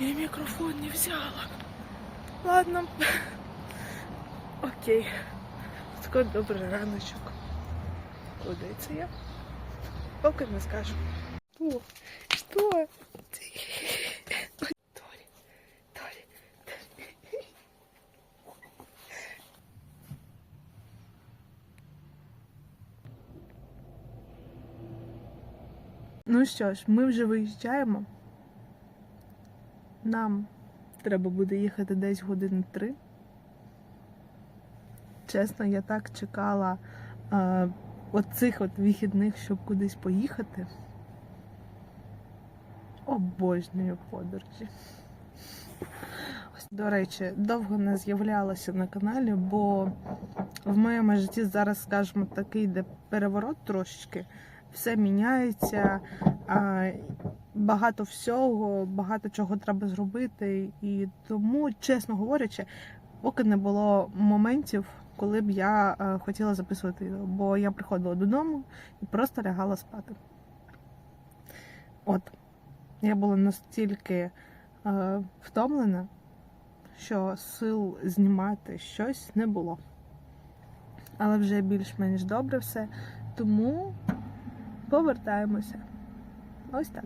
Я мікрофон не взяла. Ладно. Окей. Такой добрий раночок. Куди це я? Поки не скажу. Что? Что? Толі, Толі. Ну що ж, ми вже виїжджаємо. Нам треба буде їхати десь години три. Чесно, я так чекала е, оцих от вихідних, щоб кудись поїхати. Обожнюю подорожі. Ось, До речі, довго не з'являлася на каналі, бо в моєму житті зараз, скажімо, такий йде переворот трошечки. Все міняється, багато всього, багато чого треба зробити. І тому, чесно говорячи, поки не було моментів, коли б я е, хотіла записувати відео, бо я приходила додому і просто лягала спати. От, я була настільки е, втомлена, що сил знімати щось не було. Але вже більш-менш добре все. Тому повертаємося. Ось так.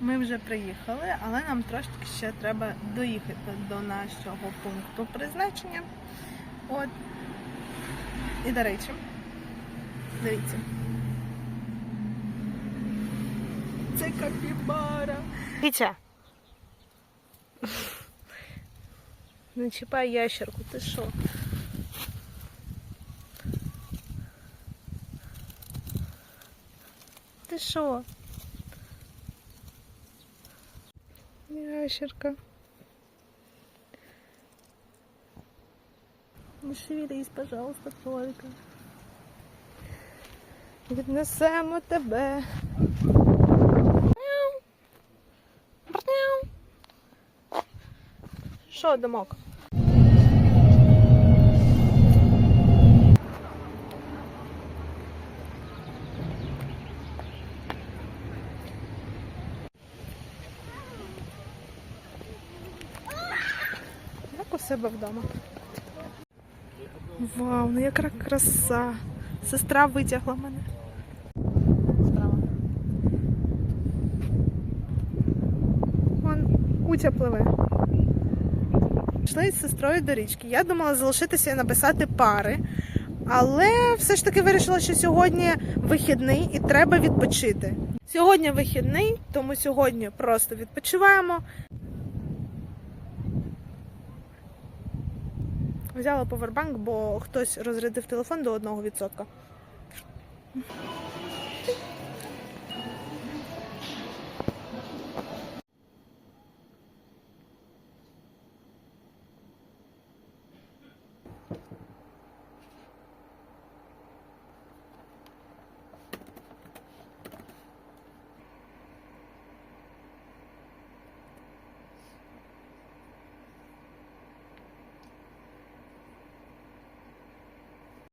Ми вже приїхали, але нам трошки ще треба доїхати до нашого пункту призначення. От. І до речі, дивіться. Це капібара. Вітя. Не чіпай ящерку, ти що? Ти що? Ящерка. Не шевелись, пожалуйста, только. Віднесемо тебе. Що, домок? Як у себе вдома. Вау, ну яка краса. Сестра витягла мене. Вон Утя пливе. Йшли з сестрою до річки. Я думала залишитися і написати пари. Але все ж таки вирішила, що сьогодні вихідний і треба відпочити. Сьогодні вихідний, тому сьогодні просто відпочиваємо. Взяла повербанк, бо хтось розрядив телефон до 1%.